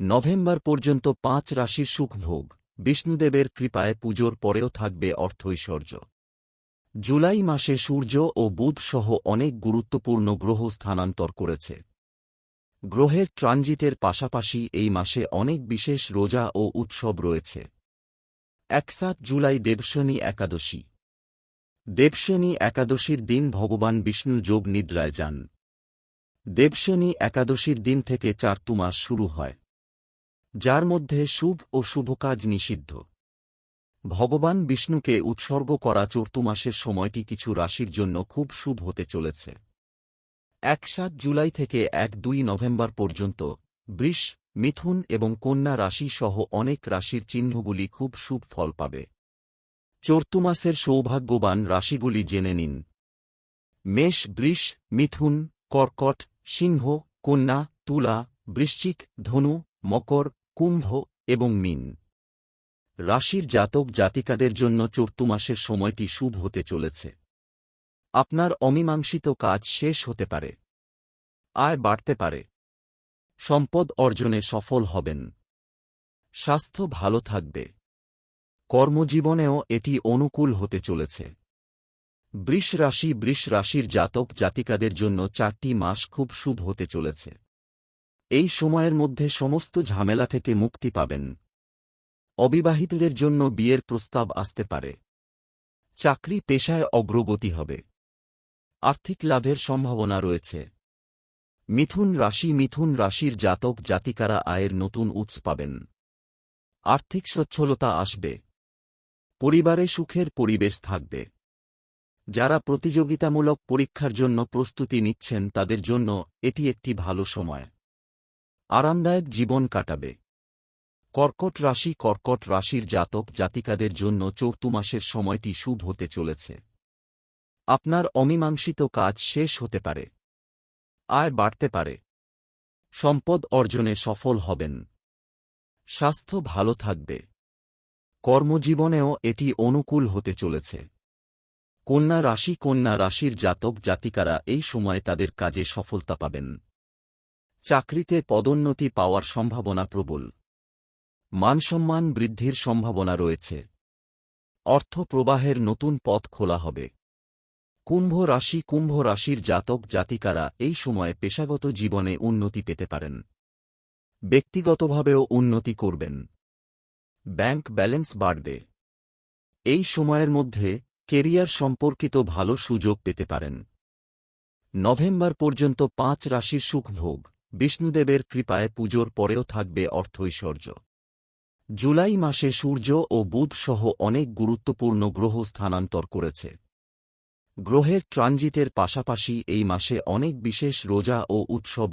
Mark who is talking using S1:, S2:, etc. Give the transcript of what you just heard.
S1: November পর্যন্ত পাঁচ রাশির সুখভোগ বিষ্ণুদেবের কৃপায় পুজোর পরেও থাকবে অর্থৈশ্বর্য। জুলাই মাসে সূর্য ও বুধ সহ অনেক গুরুত্বপূর্ণ গ্রহ স্থানান্তর করেছে। গ্রহের ট্রানজিটের পাশাপাশি এই মাসে অনেক বিশেষ রোজা ও উৎসব রয়েছে। এক সাত জুলাই দেবশনী একাদশী। দেবশনী একাদশীর দিন ভগবান বিষ্ণু যোগ নিদ্রায় যান। দেবশনী একাদশীর দিন থেকে চারতু মাস শুরু হয়। যার মধ্যে শুভ ও শুভ কাজ নিষিদ্ধ। ভগবান বিষ্ণুকে উৎসর্গ করা চর্তু মাসের সময়টি কিছু রাশির জন্য খুব শুভ হতে চলেছে। এক সাত জুলাই থেকে এক দুই নভেম্বর পর্যন্ত বৃষ, মিথুন এবং কন্যা রাশি সহ অনেক রাশির চিহ্নগুলি খুব শুভ ফল পাবে। চর্তুমাসের সৌভাগ্যবান রাশিগুলি জেনে নিন। মেষ, বৃষ, মিথুন, কর্কট, সিংহ, কন্যা, তুলা, বৃশ্চিক, ধনু, মকর কুম্ভ এবং মিন। রাশির জাতক জাতিকাদের জন্য চর্তু মাসের সময়টি শুভ হতে চলেছে। আপনার অমীমাংসিত কাজ শেষ হতে পারে। আয় বাড়তে পারে। সম্পদ অর্জনে সফল হবেন। স্বাস্থ্য ভালো থাকবে। কর্মজীবনেও এটি অনুকূল হতে চলেছে। বৃষ রাশি বৃষ রাশির জাতক জাতিকাদের জন্য চারটি মাস খুব শুভ হতে চলেছে। এই সময়ের মধ্যে সমস্ত ঝামেলা থেকে মুক্তি পাবেন। অবিবাহিতদের জন্য বিয়ের প্রস্তাব আসতে পারে। চাকরি পেশায় অগ্রগতি হবে। আর্থিক লাভের সম্ভাবনা রয়েছে। মিথুন রাশি মিথুন রাশির জাতক জাতিকারা আয়ের নতুন উৎস পাবেন। আর্থিক সচ্ছলতা আসবে। পরিবারে সুখের পরিবেশ থাকবে। যারা প্রতিযোগিতামূলক পরীক্ষার জন্য প্রস্তুতি নিচ্ছেন তাদের জন্য এটি একটি ভালো সময়। আরামদায়ক জীবন কাটাবে। কর্কট রাশি কর্কট রাশির জাতক জাতিকাদের জন্য চৌর্তু মাসের সময়টি শুভ হতে চলেছে। আপনার অমীমাংসিত কাজ শেষ হতে পারে। আয় বাড়তে পারে। সম্পদ অর্জনে সফল হবেন। স্বাস্থ্য ভালো থাকবে। কর্মজীবনেও এটি অনুকূল হতে চলেছে। কন্যা রাশি কন্যা রাশির জাতক জাতিকারা এই সময়ে তাদের কাজে সফলতা পাবেন। চাকরিতে পদোন্নতি পাওয়ার সম্ভাবনা প্রবল। মানসম্মান বৃদ্ধির সম্ভাবনা রয়েছে। অর্থ প্রবাহের নতুন পথ খোলা হবে। কুম্ভ রাশি কুম্ভ রাশির জাতক জাতিকারা এই সময়ে পেশাগত জীবনে উন্নতি পেতে পারেন। ব্যক্তিগতভাবেও উন্নতি করবেন। ব্যাংক ব্যালেন্স বাড়বে। এই সময়ের মধ্যে কেরিয়ার সম্পর্কিত ভালো সুযোগ পেতে পারেন। নভেম্বর পর্যন্ত পাঁচ রাশির সুখভোগ বিষ্ণুদেবের কৃপায় পুজোর পরেও থাকবে অর্থ ঐশ্বর্য জুলাই মাসে সূর্য ও বুধ সহ অনেক গুরুত্বপূর্ণ গ্রহ স্থানান্তর করেছে। গ্রহের ট্রানজিটের পাশাপাশি এই মাসে অনেক বিশেষ রোজা ও উৎসব